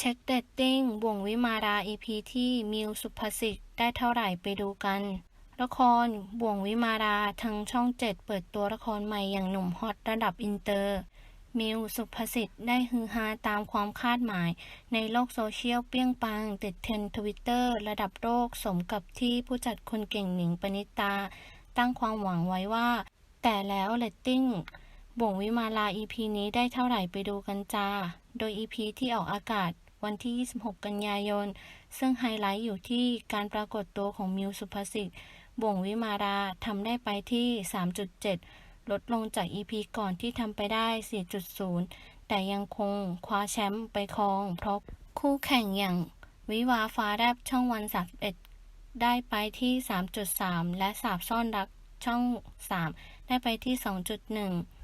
เช็คเดตติ้งบ่วงวิมารา EP ที่มิวสุภสิทธิ์ได้เท่าไหร่ไปดูกัน ละครบ่วงวิมาราทางช่องเจ็ดเปิดตัวละครใหม่อย่างหนุ่มฮอตระดับอินเตอร์ มิวสุภสิทธิ์ได้ฮือฮาตามความคาดหมาย ในโลกโซเชียลเปรี้ยงปังติดเทรนทวิตเตอร์ระดับโลกสมกับที่ผู้จัดคนเก่งหนิงปณิตา ตั้งความหวังไว้ว่า แต่แล้วเรตติ้งบ่วงวิมาลา EP นี้ได้เท่าไหร่ไปดูกันจ้า โดย EP ที่ออกอากาศ วันที่ 26 กันยายน ซึ่งไฮไลท์อยู่ที่การปรากฏตัวของมิวสุภสิทธิ์บ่วงวิมาราทำได้ไปที่ 3.7 ลดลงจาก EP ก่อนที่ทำไปได้ 4.0 แต่ยังคงคว้าแชมป์ไปครอง เพราะคู่แข่งอย่างวิวาฟ้าแรบช่องวัน 31 ได้ไปที่ 3.3 และสาบซ่อนรักช่อง 3 ได้ไปที่ 2.1